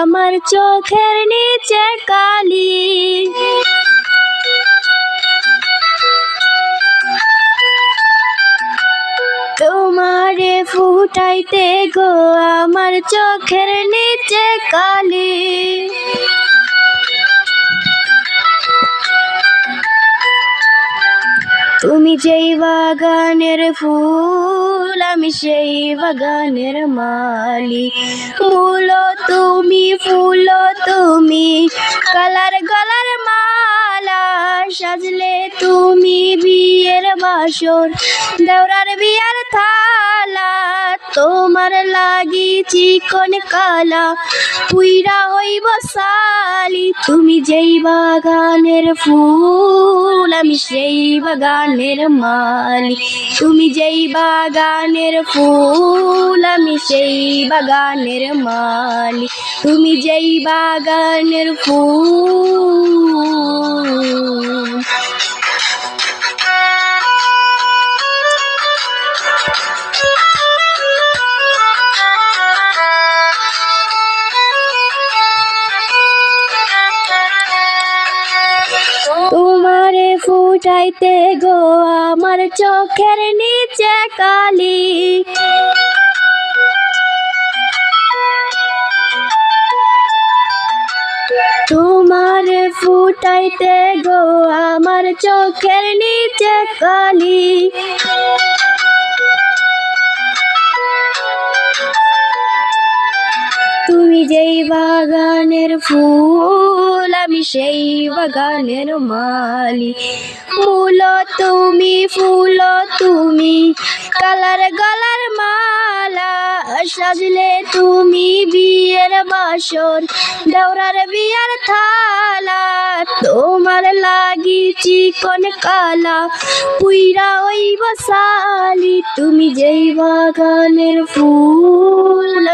আমার চোখের নিচে কালি। তোমারে ফুটাইতে গো আমার চোখের নিচে কালি। তুমি যেই বাগানের ফুল আমি সেই বাগানের মালি মূল তুমি ফুল তুমি কালার গলার মালা সাজলে তুমি বিয়ের বাসর দেওরার বিয়ার থালা তোমার লাগি চিকন কালা, পুইরা হইব সালি তুমি যেই বাগানের ফুল, আমি সেই বাগানের মালি। তুমি যেই বাগানের ফুল, আমি সেই বাগানের মালি। তুমি যেই বাগানের ফুল ফুটাইতে গো আমার চোখের নিচে কালি। তোমার ফুটাইতে গো আমার চোখের নিচে কালি। বাগানের ফুল, আমি সেই বাগানের মালি মূল তুমি, ফুল তুমি, কালার গলার মালা, সাজলে তুমি বিয়ের বাসর। দৌড়ার বিয়ার থালা, তোমার লাগি চিকন কালা। পুইরা ওই বসালি, তুমি যেই বাগানের ফুল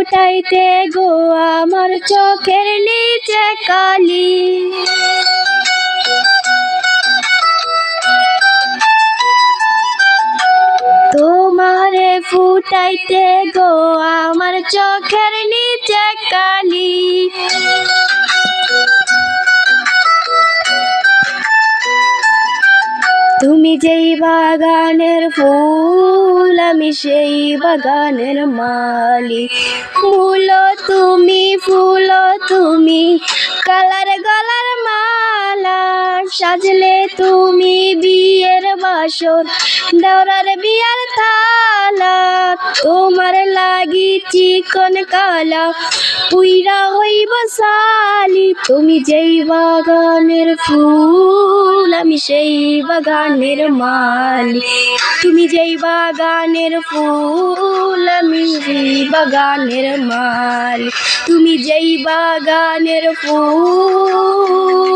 ফুটাইতে গো আমার চোখের নিচে কালি। তোমারে ফুটাইতে গো আমার চোখের নিচে কালি। তুমি যেই বাগানের ফুল, আমি সেই বাগানের মালি ফুল তুমি ফুল তুমি, কালার গলার মালা সাজলে তুমি। বাসর দৌড়ার বিয়ার থালা, তোমার লাগি চিকন কালা। পুইরা হইব সালি তুমি যেই বাগানের ফুল, আমি সেই বাগানের মালি। তুমি যেই বাগানের ফুল, আমি সেই বাগানের মালি। তুমি যেই বাগানের ফুল